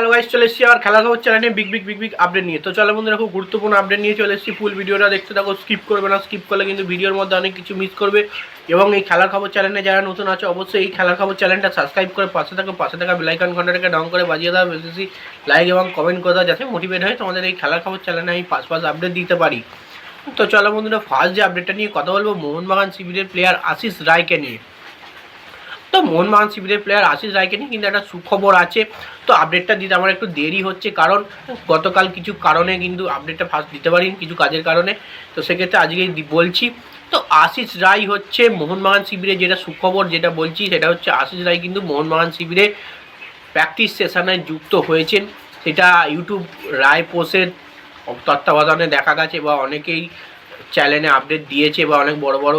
Hello চলে এসেছি আমার খেলা খবর চ্যানেলে big big big big update নিয়ে। তো চলো বন্ধুরা, খুব গুরুত্বপূর্ণ আপডেট নিয়ে চলে এসেছি। ফুল ভিডিওটা দেখতে থাকো স্কিপ করবে না স্কিপ করলে কিন্তু ভিডিওর মধ্যে অনেক কিছু মিস করবে। এবং এই খেলার খবর চ্যানেলে যারা নতুন আছে, অবশ্যই এই খেলার খবর চ্যানেলটা সাবস্ক্রাইব করে পাশে থাকো, পাশে থাকা বেলাইকন ঘন্টাটাকে ডাউন করে বাজিয়ে দাও, বেশি লাইক এবং কমেন্ট করে দাও, যাতে মোটিভেট হয় তোমাদের এই খেলার খবর চ্যানেলে আমি পাঁচ পাঁচ আপডেট দিতে পারি। তো চলো বন্ধুরা ফার্স্ট যে আপডেটটা নিয়ে কথা বলব, মোহনবাগান শিবিরের প্লেয়ার আশিস রায়কে নিয়ে। তো মোহনবাগান শিবিরের প্লেয়ার আশিস রায়কে নিয়ে কিন্তু একটা সুখবর আছে। তো আপডেটটা দিতে আমার একটু দেরি হচ্ছে কারণ গতকাল কিছু কারণে কিন্তু আপডেটটা ফার্স্ট দিতে পারিনি, কিছু কাজের কারণে। তো সেক্ষেত্রে আজকে বলছি। তো আশিস রায় হচ্ছে মোহনবাগান শিবিরে যেটা সুখবর যেটা বলছি সেটা হচ্ছে আশিস রায় কিন্তু মোহনবাগান শিবিরে প্র্যাকটিস সেশনে যুক্ত হয়েছেন। সেটা ইউটিউব রায় পোষের তত্ত্বাবধানে দেখা গেছে বা অনেকেই চ্যানেলে আপডেট দিয়েছে বা অনেক বড় বড়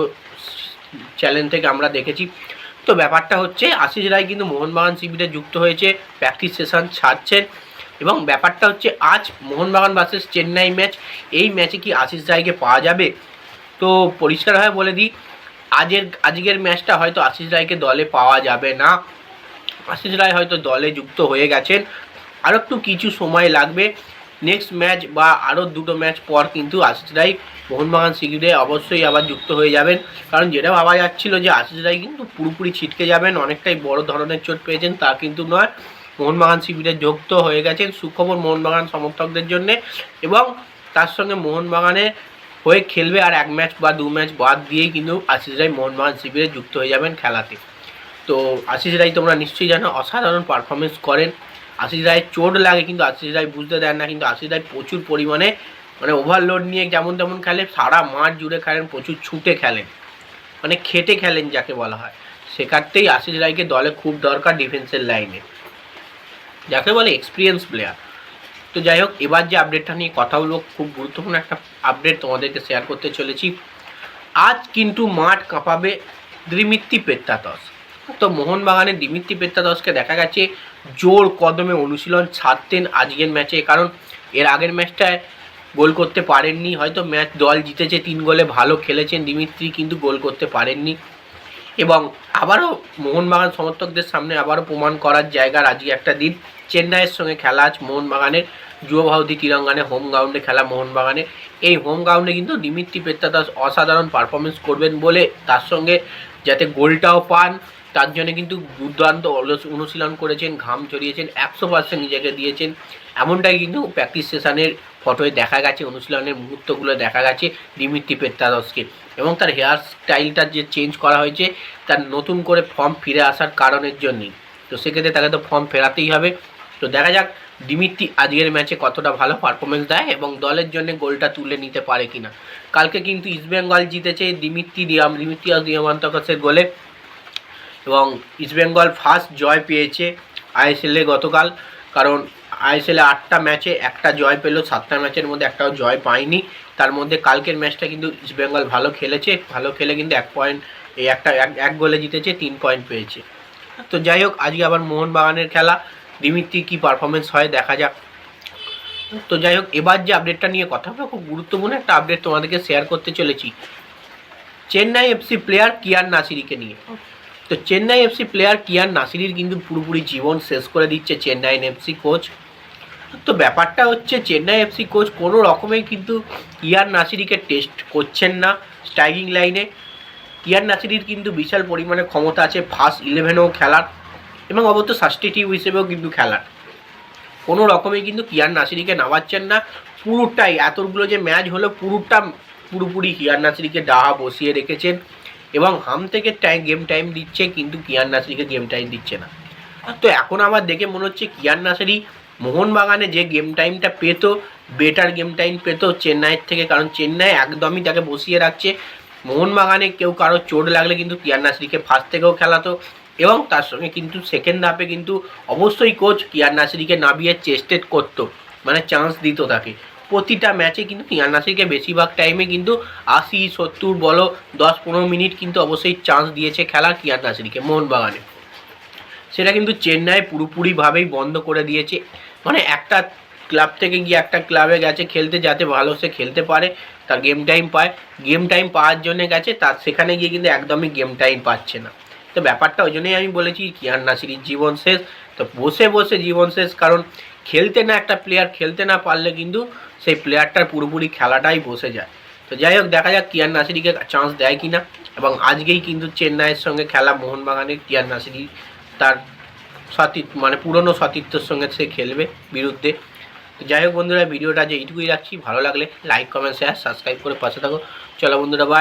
চ্যানেল থেকে আমরা দেখেছি। তো ব্যাপারটা হচ্ছে আশিস রায় কিন্তু মোহনবাগান শিবিরে যুক্ত হয়েছে প্র্যাকটিস সেশন ছাড়ছেন এবং ব্যাপারটা হচ্ছে আজ মোহনবাগান ভার্সেস চেন্নাই ম্যাচ এই ম্যাচে কি আশিস রায়কে পাওয়া যাবে? তো পরিষ্কারভাবে বলে দিই, আজের, আজকের ম্যাচটা হয়তো আশিস রায়কে দলে পাওয়া যাবে না। আশিস রায় হয়তো দলে যুক্ত হয়ে গেছেন। আরও একটু কিছু সময় লাগবে। নেক্সট ম্যাচ বা আরও দুটো ম্যাচ পর কিন্তু আশিস রায় মোহনবাগান শিবিরে অবশ্যই আবার যুক্ত হয়ে যাবেন। কারণ যেটা ভাবা যাচ্ছিল যে আশিস রায় কিন্তু পুরোপুরি ছিটকে যাবেন, অনেকটাই বড় ধরনের চোট পেয়েছেন, তা কিন্তু নয়। মোহনবাগান শিবিরে যুক্ত হয়ে গেছেন সুখবর মোহনবাগান সমর্থকদের জন্যে এবং তার সঙ্গে মোহনবাগানে হয়ে খেলবে আর এক ম্যাচ বা দু ম্যাচ বাদ দিয়েই কিন্তু আশিস রায় মোহনবাগান শিবিরে যুক্ত হয়ে যাবেন খেলাতে। তো আশিস রায় তোমরা নিশ্চয়ই জানো, অসাধারণ পারফরমেন্স করেন। আশিস রায়ের চোট লাগে, কিন্তু আশিস রায় বুঝতে দেন না, কিন্তু আশিস রায় প্রচুর পরিমাণে মানে ওভারলোড নিয়ে যেমন তেমন খেলে, সারা মাঠ জুড়ে খেলেন, প্রচুর ছুটে খেলেন মানে খেটে খেলেন যাকে বলা হয়। সেক্ষেত্রেই আশিস রায়কে দলে খুব দরকার ডিফেন্সের লাইনে যাকে বলে এক্সপিরিয়েন্স প্লেয়ার তো যাই হোক, এবার যে আপডেটটা নিয়ে কথা বলব, খুব গুরুত্বপূর্ণ একটা আপডেট তোমাদেরকে শেয়ার করতে চলেছি। আজ কিন্তু মাঠ কাঁপাবে দ্রিমিত্তি পেত্তাতস। তো মোহনবাগানের দিমিত্রি পেত্তাতসকে দেখা গেছে জোর কদমে অনুশীলন ছাড়তেন আজকের ম্যাচে, কারণ এর আগের ম্যাচটায় গোল করতে পারেননি। হয়তো ম্যাচ দল জিতেছে, তিন গোলে ভালো খেলেছেন দিমিত্রি, কিন্তু গোল করতে পারেননি। এবং আবারও মোহনবাগান সমর্থকদের সামনে আবারও প্রমাণ করার জায়গার আজকে একটা দিন। চেন্নাইয়ের সঙ্গে খেলা আজ মোহনবাগানের যুবভারতী তিরঙ্গানে, হোম গ্রাউন্ডে খেলা মোহনবাগানে এই হোম গ্রাউন্ডে কিন্তু দিমিত্রি পেত্তাদাস অসাধারণ পারফরমেন্স করবেন বলে তার সঙ্গে যাতে গোলটাও পান তার জন্য কিন্তু দুর্দান্ত অনুশীলন করেছেন, ঘাম ঝরিয়েছেন একশো পার্সেন্ট নিজেকে দিয়েছেন। এমনটাই কিন্তু প্র্যাকটিস সেশনের ফটোয় দেখা গেছে, অনুশীলনের মুহূর্তগুলো দেখা গেছে দিমিত্রি পেত্তাদসকে এবং তার হেয়ার স্টাইলটা যে চেঞ্জ করা হয়েছে, তার নতুন করে ফর্ম ফিরে আসার কারণের জন্যই। তো সেক্ষেত্রে তাকে তো ফর্ম ফেরাতেই হবে। তো দেখা যাক দিমিত্রি আজকের ম্যাচে কতটা ভালো পারফরমেন্স দেয় এবং দলের জন্য গোলটা তুলে নিতে পারে কিনা। কালকে কিন্তু ইস্টবেঙ্গল জিতেছে দিমিত্রি দিয়াম দিমিত্রিয়াস দিয়ামান্তকাসের গোলে। এবং ইস্টবেঙ্গল ফার্স্ট জয় পেয়েছে আইএসএলে গতকাল। কারণ আইএসএলে আটটা ম্যাচে একটা জয় পেল, সাতটা ম্যাচের মধ্যে একটাও জয় পায়নি। তার মধ্যে কালকের ম্যাচটা কিন্তু ইস্টবেঙ্গল ভালো খেলেছে। ভালো খেলে কিন্তু এক পয়েন্ট এই একটা এক গোলে জিতেছে, তিন পয়েন্ট পেয়েছে। তো যাই হোক, আজকে আবার মোহনবাগানের খেলা। দিমিত্রি কী পারফরমেন্স হয় দেখা যাক। তো যাই হোক, এবার যে আপডেটটা নিয়ে কথা বলব, খুব গুরুত্বপূর্ণ একটা আপডেট তোমাদেরকে শেয়ার করতে চলেছি। চেন্নাই এফসি প্লেয়ার কিয়ার নাসিরিকে নিয়ে। তো চেন্নাই এফসি প্লেয়ার কিয়ার নাসিরির কিন্তু পুরোপুরি জীবন শেষ করে দিচ্ছে চেন্নাই এফসি কোচ তো ব্যাপারটা হচ্ছে চেন্নাই এফসি কোচ কোনো রকমেই কিন্তু কিয়ার নাসিরিকে টেস্ট করছেন না স্ট্রাইকিং লাইনে কিয়ার নাসিরির কিন্তু বিশাল পরিমাণে ক্ষমতা আছে ফার্স্ট ইলেভেনেও খেলার এবং অবশ্য সাবস্টিটিউট হিসেবেও কিন্তু খেলার। কোনো রকমেই কিন্তু কিয়ার নাসিরিকে নামাচ্ছেন না। পুরোটাই এতগুলো যে ম্যাচ হলো, পুরোটা পুরোপুরি কিয়ার নাসিরিকে ডাহা বসিয়ে রেখেছেন। এবং হাম থেকে টাইম গেম টাইম দিচ্ছে কিন্তু কিয়ান নাসিরিকে গেম টাইম দিচ্ছে না। তো এখন আমার দেখে মনে হচ্ছে কিয়ার নাসিরি মোহনবাগানে যে গেম টাইমটা পেতো বেটার গেম টাইম পেতো চেন্নাইয়ের থেকে, কারণ চেন্নাই একদমই তাকে বসিয়ে রাখছে। মোহনবাগানে কেউ কারও চোট লাগলে কিন্তু কিয়ান নাসিরিকে ফার্স্ট থেকেও খেলাতো এবং তার সঙ্গে কিন্তু সেকেন্ড হাফে কিন্তু অবশ্যই কোচ কিয়ার নাসিরিকে নামিয়ে চেস্টেড করতো মানে চান্স দিত তাকে। প্রতিটা ম্যাচে কিন্তু কিয়ার নাসিরকে বেশিরভাগ টাইমে কিন্তু আশি, সত্তর, বলো দশ, পনেরো মিনিট কিন্তু অবশ্যই চান্স দিয়েছে খেলার কিয়ার নাসিরিকে মোহনবাগানে। সেটা কিন্তু চেন্নাই পুরোপুরিভাবেই বন্ধ করে দিয়েছে। মানে একটা ক্লাব থেকে গিয়ে একটা ক্লাবে গেছে, খেলতে যাতে ভালো সে খেলতে পারে, তার গেম টাইম পায়। গেম টাইম পাওয়ার জন্য গেছে, তার সেখানে গিয়ে কিন্তু একদমই গেম টাইম পাচ্ছে না। তো ব্যাপারটা ওই জন্যই আমি বলেছি কিয়ার নাসিরির জীবন শেষ। তো বসে বসে জীবন শেষ, কারণ খেলতে না একটা প্লেয়ার খেলতে না পারলে কিন্তু সেই প্লেয়ারটার পুরোপুরি খেলাটাই বসে যায়। তো যাই হোক, দেখা যাক কিয়ান নাসিরিকে চান্স দেয় কি না এবং আজকেই কিন্তু চেন্নাইয়ের সঙ্গে খেলা মোহনবাগানের কিয়ান নাসিরি তার সতীর্থ মানে পুরনো সতীর্থর সঙ্গে সে খেলবে বিরুদ্ধে। তো যাই হোক বন্ধুরা, ভিডিওটা যে এইটুকুই রাখছি। ভালো লাগলে লাইক কমেন্ট শেয়ার সাবস্ক্রাইব করে পাশে থাকো। চলো বন্ধুরা বাই